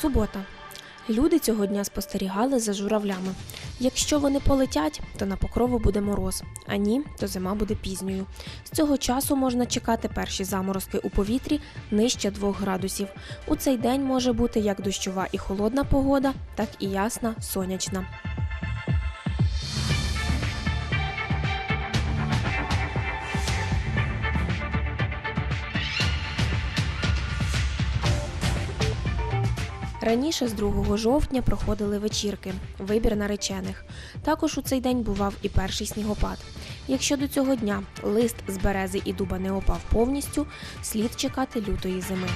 Субота. Люди цього дня спостерігали за журавлями. Якщо вони полетять, то на покрову буде мороз, а ні, то зима буде пізньою. З цього часу можна чекати перші заморозки у повітрі нижче 2 градусів. У цей день може бути як дощова і холодна погода, так і ясна сонячна. Раніше з 2 жовтня проходили вечірки, вибір наречених. Також у цей день бував і перший снігопад. Якщо до цього дня лист з берези і дуба не опав повністю, слід чекати лютої зими.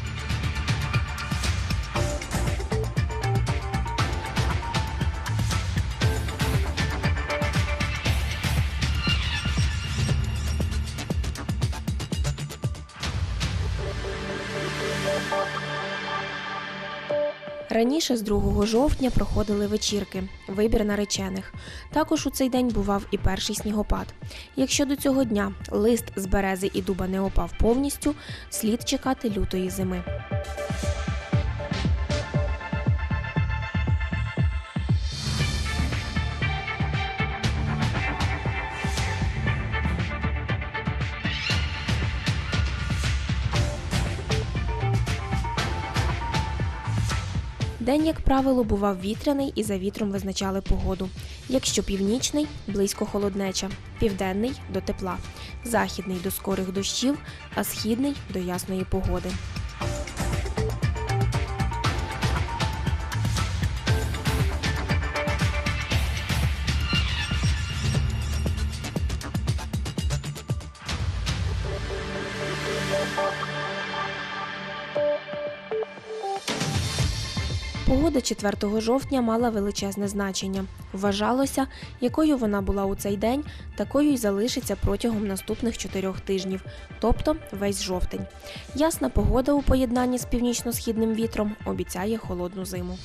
Раніше з 2 жовтня проходили вечірки, вибір наречених. Також у цей день бував і перший снігопад. Якщо до цього дня лист з берези і дуба не опав повністю, слід чекати лютої зими. День, як правило, бував вітряний і за вітром визначали погоду. Якщо північний близько холоднеча, південний до тепла, західний до скорих дощів, а східний до ясної погоди. Погода 4 жовтня мала величезне значення. Вважалося, якою вона була у цей день, такою й залишиться протягом наступних чотирьох тижнів, тобто весь жовтень. Ясна погода у поєднанні з північно-східним вітром обіцяє холодну зиму.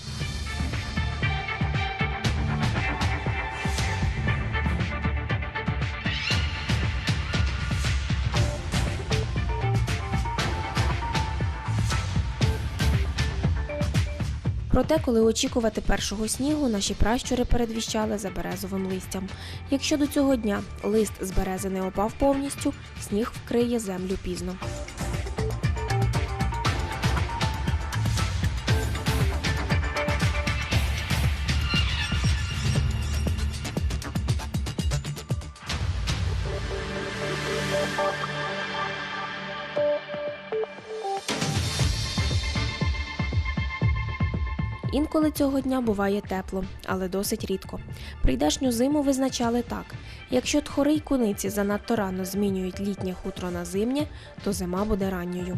Проте, коли очікувати першого снігу, наші пращури передвіщали за березовим листям. Якщо до цього дня лист з берези не опав повністю, сніг вкриє землю пізно. Інколи цього дня буває тепло, але досить рідко. Прийдешню зиму визначали так: якщо тхори й куниці занадто рано змінюють літнє хутро на зимнє, то зима буде ранньою.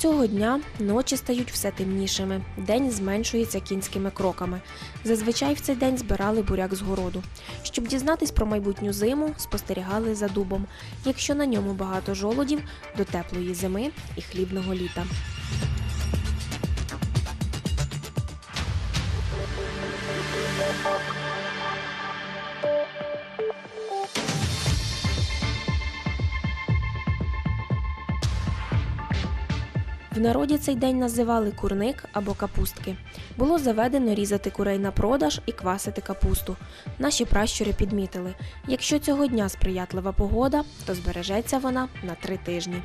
Цього дня ночі стають все темнішими, день зменшується кінськими кроками. Зазвичай в цей день збирали буряк з городу. Щоб дізнатись про майбутню зиму, спостерігали за дубом. Якщо на ньому багато жолудів, до теплої зими і хлібного літа. В народі цей день називали курник або капустки. Було заведено різати курей на продаж і квасити капусту. Наші пращури підмітили: якщо цього дня сприятлива погода, то збережеться вона на три тижні.